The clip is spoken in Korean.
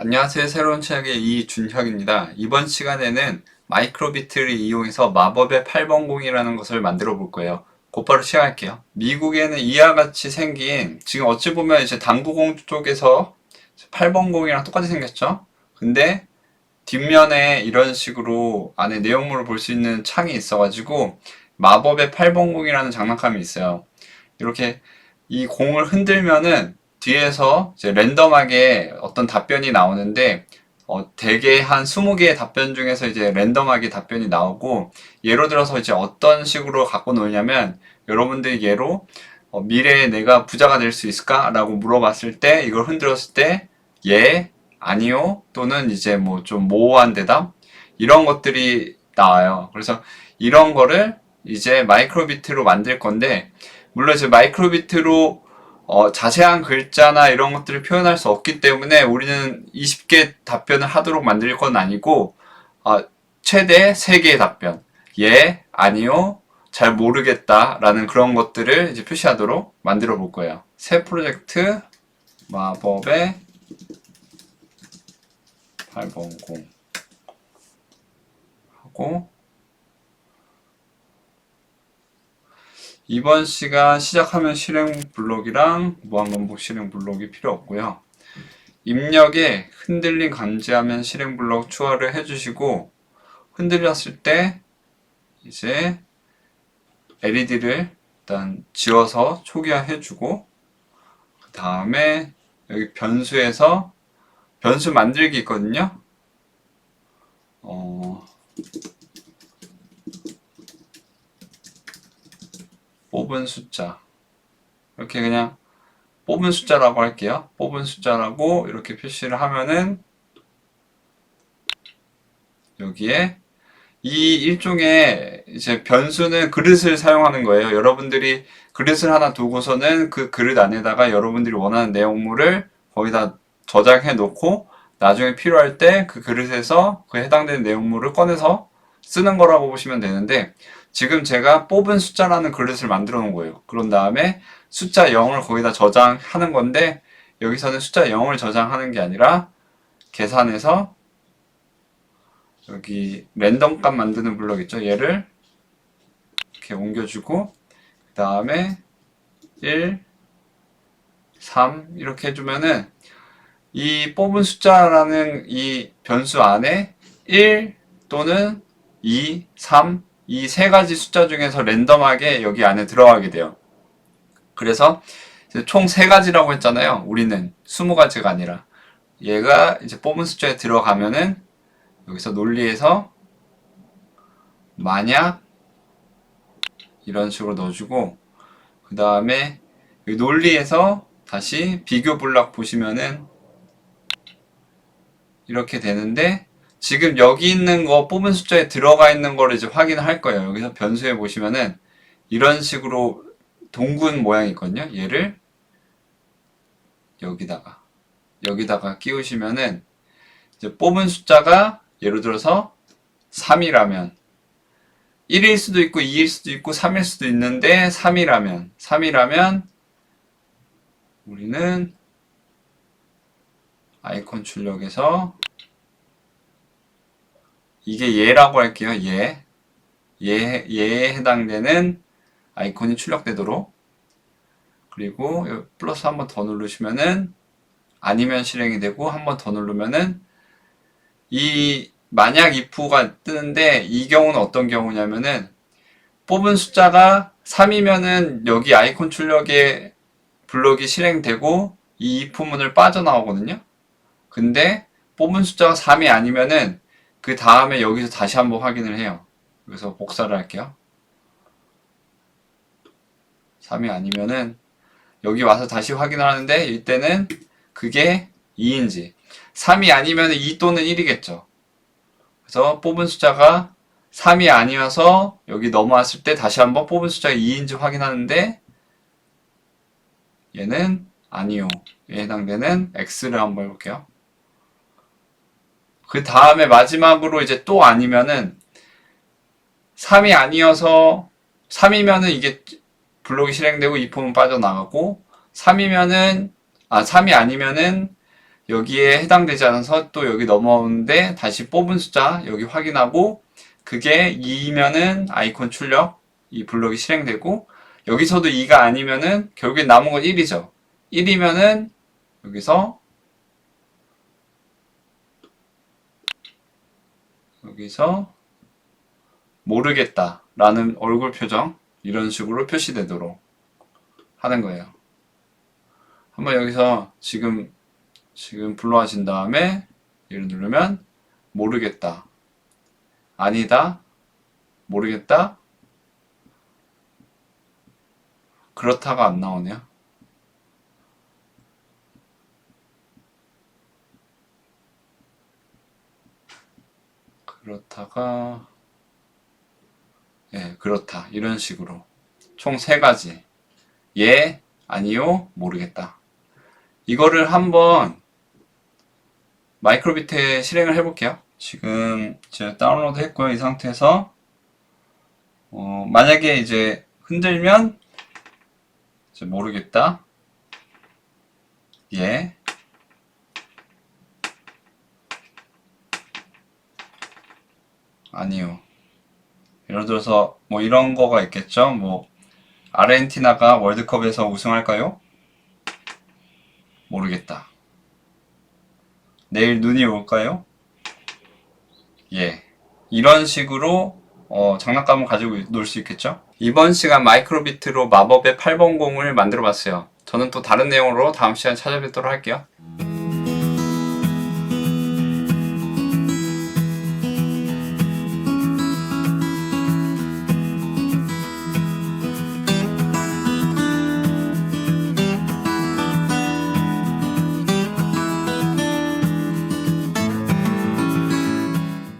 안녕하세요. 새로운 최악의 이준혁입니다. 이번 시간에는 마이크로비트를 이용해서 마법의 8번 공이라는 것을 만들어 볼 거예요. 곧바로 시작할게요. 미국에는 이와 같이 생긴 지금 어찌 보면 이제 당구공 쪽에서 8번 공이랑 똑같이 생겼죠? 근데 뒷면에 이런 식으로 안에 내용물을 볼 수 있는 창이 있어가지고 마법의 8번 공이라는 장난감이 있어요. 이렇게 이 공을 흔들면은 뒤에서 이제 랜덤하게 어떤 답변이 나오는데 어, 대개 한 20개의 답변 중에서 이제 랜덤하게 답변이 나오고 예로 들어서 이제 어떤 식으로 갖고 놀냐면 여러분들이 예로 어, 미래에 내가 부자가 될 수 있을까? 라고 물어봤을 때 이걸 흔들었을 때 예, 아니요 또는 이제 뭐 좀 모호한 대답 이런 것들이 나와요. 그래서 이런 거를 이제 마이크로비트로 만들 건데 물론 이제 마이크로비트로 어, 자세한 글자나 이런 것들을 표현할 수 없기 때문에 우리는 20개 답변을 하도록 만들 건 아니고 어, 최대 3개의 답변 예, 아니요, 잘 모르겠다 라는 그런 것들을 이제 표시하도록 만들어 볼 거예요. 새 프로젝트 마법의 8번공 하고 이번 시간 시작하면 실행 블록이랑 무한반복 실행 블록이 필요 없고요. 입력에 흔들림 감지하면 실행 블록 추가를 해주시고 흔들렸을 때 이제 LED를 일단 지워서 초기화 해주고 그 다음에 여기 변수에서 변수 만들기 있거든요. 어, 뽑은 숫자 이렇게 그냥 뽑은 숫자라고 할게요. 뽑은 숫자라고 이렇게 표시를 하면은 여기에 이 일종의 이제 변수는 그릇을 사용하는 거예요. 여러분들이 그릇을 하나 두고서는 그 그릇 안에다가 여러분들이 원하는 내용물을 거기다 저장해 놓고 나중에 필요할 때 그 그릇에서 그 해당되는 내용물을 꺼내서 쓰는 거라고 보시면 되는데 지금 제가 뽑은 숫자라는 그릇을 만들어 놓은 거예요. 그런 다음에 숫자 0을 거기다 저장하는 건데 여기서는 숫자 0을 저장하는 게 아니라 계산해서 여기 랜덤 값 만드는 블럭 있죠? 얘를 이렇게 옮겨주고 그 다음에 1, 3 이렇게 해주면은 이 뽑은 숫자라는 이 변수 안에 1 또는 2, 3 이 세 가지 숫자 중에서 랜덤하게 여기 안에 들어가게 돼요. 그래서 총 세 가지라고 했잖아요. 우리는 20가지가 아니라 얘가 이제 뽑은 숫자에 들어가면은 여기서 논리에서 만약 이런 식으로 넣어주고 그 다음에 논리에서 다시 비교 블락 보시면은 이렇게 되는데 지금 여기 있는 거 뽑은 숫자에 들어가 있는 거를 이제 확인을 할 거예요. 여기서 변수에 보시면은 이런 식으로 동군 모양이 있거든요. 얘를 여기다가 여기다가 끼우시면은 이제 뽑은 숫자가 예를 들어서 3이라면 1일 수도 있고 2일 수도 있고 3일 수도 있는데 3이라면 3이라면 우리는 아이콘 출력에서 이게 얘라고 할게요. 얘. 얘, 얘에 해당되는 아이콘이 출력되도록 그리고 플러스 한 번 더 누르시면은 아니면 실행이 되고 한 번 더 누르면은 이 만약 if가 뜨는데 이 경우는 어떤 경우냐면은 뽑은 숫자가 3이면은 여기 아이콘 출력에 블록이 실행되고 이 if 문을 빠져나오거든요. 근데 뽑은 숫자가 3이 아니면은 그 다음에 여기서 다시 한번 확인을 해요. 그래서 복사를 할게요. 3이 아니면은 여기 와서 다시 확인을 하는데 이때는 그게 2인지 3이 아니면 2 또는 1이겠죠. 그래서 뽑은 숫자가 3이 아니어서 여기 넘어왔을 때 다시 한번 뽑은 숫자가 2인지 확인하는데 얘는 아니요. 에 해당되는 X를 한번 해볼게요. 그 다음에 마지막으로 이제 또 아니면은 3이 아니어서 3이면은 이게 블록이 실행되고 이 폼은 빠져나가고 3이면은 아 3이 아니면은 여기에 해당되지 않아서 또 여기 넘어오는데 다시 뽑은 숫자 여기 확인하고 그게 2이면은 아이콘 출력 이 블록이 실행되고 여기서도 2가 아니면은 결국엔 남은 건 1이죠. 1이면은 여기서 여기서 모르겠다 라는 얼굴 표정 이런 식으로 표시되도록 하는 거예요. 한번 여기서 지금 지금 불러 하신 다음에 얘를 누르면 모르겠다 아니다 모르겠다 그렇다가 안 나오네요. 그렇다가 예, 그렇다. 이런 식으로. 총 세 가지. 예, 아니요, 모르겠다. 이거를 한번 마이크로비트에 실행을 해볼게요. 지금 제가 다운로드 했고요. 이 상태에서 어, 만약에 이제 흔들면 이제 모르겠다. 예. 아니요. 예를 들어서 뭐 이런 거가 있겠죠. 뭐 아르헨티나가 월드컵에서 우승할까요? 모르겠다. 내일 눈이 올까요? 예. 이런 식으로 어, 장난감을 가지고 놀 수 있겠죠? 이번 시간 마이크로비트로 마법의 8번 공을 만들어 봤어요. 저는 또 다른 내용으로 다음 시간에 찾아뵙도록 할게요.